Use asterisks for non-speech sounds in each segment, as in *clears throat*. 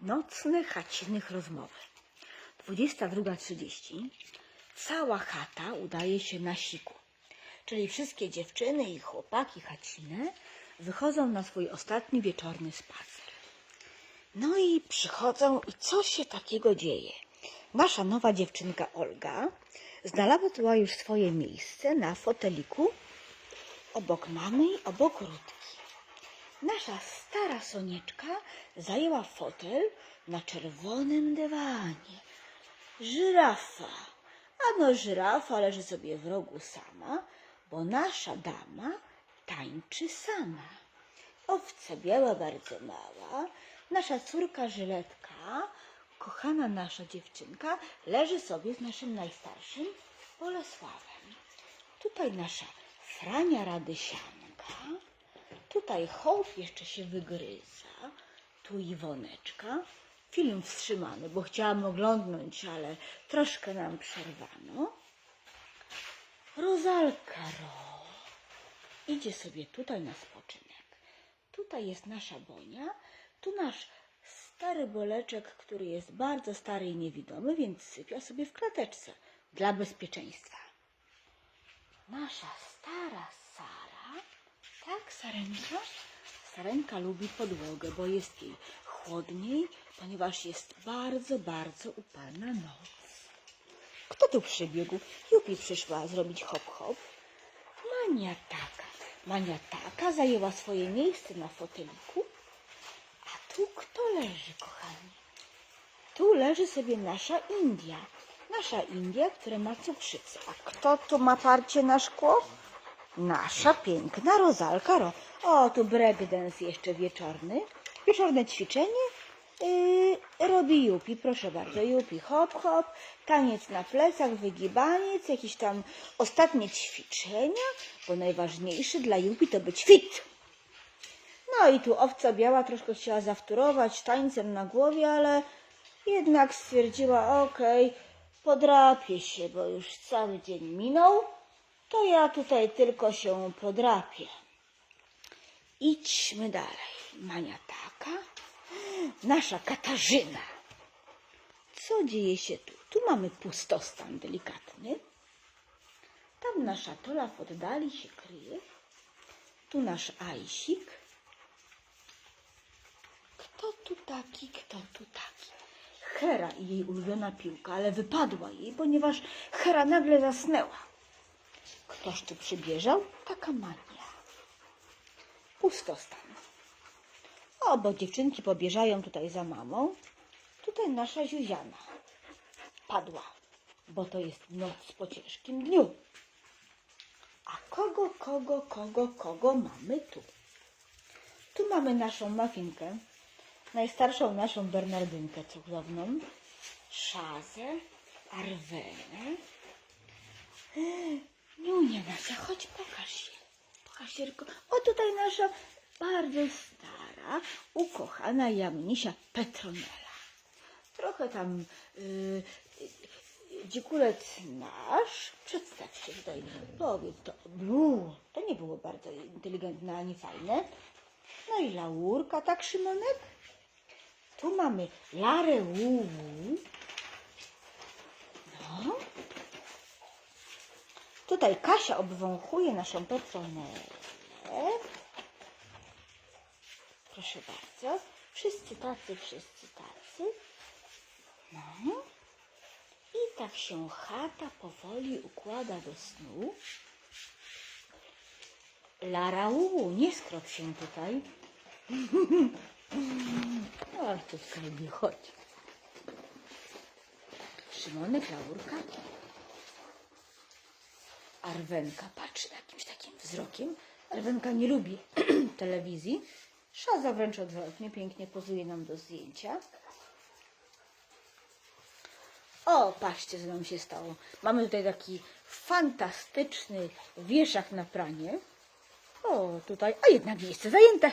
Nocne chacinych rozmowy. 22.30. Cała chata udaje się na siku. Czyli wszystkie dziewczyny i chłopaki chacine wychodzą na swój ostatni wieczorny spacer. No i przychodzą i co się takiego dzieje? Nasza nowa dziewczynka Olga znalazła już swoje miejsce na foteliku obok mamy obok Rutki. Nasza stara Sonieczka zajęła fotel na czerwonym dywanie. Żyrafa. Ano żyrafa leży sobie w rogu sama, bo nasza dama tańczy sama. Owca biała, bardzo mała, nasza córka Żyletka, kochana nasza dziewczynka, leży sobie z naszym najstarszym Bolesławem. Tutaj nasza Frania Radysianka, tutaj hołd jeszcze się wygryza, tu Iwoneczka. Film wstrzymany, bo chciałam oglądnąć, ale troszkę nam przerwano. Rozalka Ro idzie sobie tutaj na spoczynek. Tutaj jest nasza Bonia, tu nasz stary boleczek, który jest bardzo stary i niewidomy, więc sypia sobie w klateczce dla bezpieczeństwa. Nasza stara tak Sarenka? Sarenka lubi podłogę, bo jest jej chłodniej, ponieważ jest bardzo, bardzo upalna noc. Kto tu przybiegł? Jupi przyszła zrobić hop hop. Mania taka. Mania taka zajęła swoje miejsce na foteliku. A tu kto leży, kochani? Tu leży sobie nasza India. Nasza India, która ma cukrzycę. A kto tu ma parcie na szkło? Nasza piękna Rozalka Ro. O, tu breakdance jeszcze wieczorny. Wieczorne ćwiczenie yy, robi Jupi. Proszę bardzo, Jupi hop hop, taniec na plecach, wygibaniec, jakieś tam ostatnie ćwiczenia, bo najważniejsze dla Jupi to być fit. No i tu owca biała troszkę chciała zawtórować tańcem na głowie, ale jednak stwierdziła, okej, podrapię się, bo już cały dzień minął, to ja tutaj tylko się podrapię. Idźmy dalej. Mania taka, nasza Katarzyna. Co dzieje się tu? Tu mamy pustostan delikatny. Tam nasza Tola w oddali się kryje. Tu nasz Ajsik. Kto tu taki, kto tu taki? Hera i jej ulubiona piłka, ale wypadła jej, ponieważ Hera nagle zasnęła. Ktoż tu przybieżał? Taka mania. Pustostan. O, bo dziewczynki pobieżają tutaj za mamą. Tutaj nasza Ziuziana padła, bo to jest noc po ciężkim dniu. A kogo, kogo, kogo, kogo mamy tu? Tu mamy naszą mafinkę, najstarszą naszą Bernardynkę cudowną, Szazę, Arwenę. Niunia nasza, chodź pokaż się. Pokaż się tylko. O, tutaj nasza bardzo stara, ukochana jamnisia Petronela. Trochę tam yy, dzikulec nasz, przedstaw się tutaj, powiedz to, blu, to nie było bardzo inteligentne ani fajne. No i laurka, tak Szymonek? Tu mamy Larę Łuwu. No. Tutaj Kasia obwąchuje naszą Petronelę. Proszę bardzo. Wszyscy tacy, wszyscy tacy. No. I tak się chata powoli układa do snu. Lara Uu, nie skrop się tutaj. *laughs* Ach, tu skarbie, chodź. Szymonek, Laurka. Arwenka patrzy jakimś takim wzrokiem. Arwenka nie lubi *clears throat* telewizji. Szaza wręcz odwrotnie, pięknie pozuje nam do zdjęcia. O, patrzcie, co nam się stało. Mamy tutaj taki fantastyczny wieszak na pranie. O, tutaj, a jednak miejsce zajęte,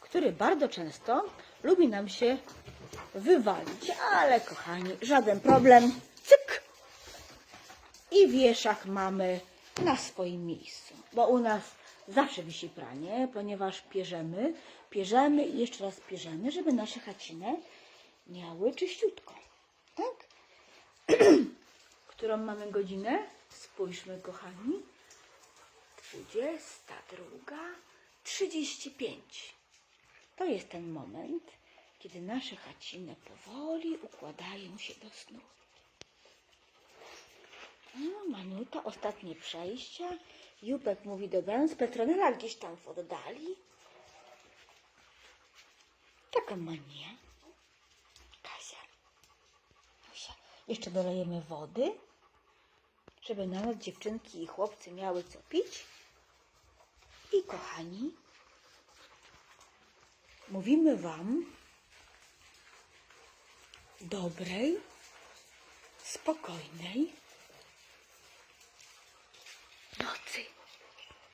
który bardzo często lubi nam się wywalić. Ale kochani, żaden problem. I wieszak mamy na swoim miejscu, bo u nas zawsze wisi pranie, ponieważ pierzemy, pierzemy i jeszcze raz pierzemy, żeby nasze chaciny miały czyściutko. Tak? *clears throat* Którą mamy godzinę? Spójrzmy, kochani. 22, 35. To jest ten moment, kiedy nasze chaciny powoli układają się do snu. No, Manuta, ostatnie przejścia. Jupek mówi dobranoc, Petronela gdzieś tam w oddali. Taka mania. Kasia. Kasia. Jeszcze dolejemy wody, żeby na noc dziewczynki i chłopcy miały co pić. I kochani, mówimy Wam dobrej, spokojnej noci.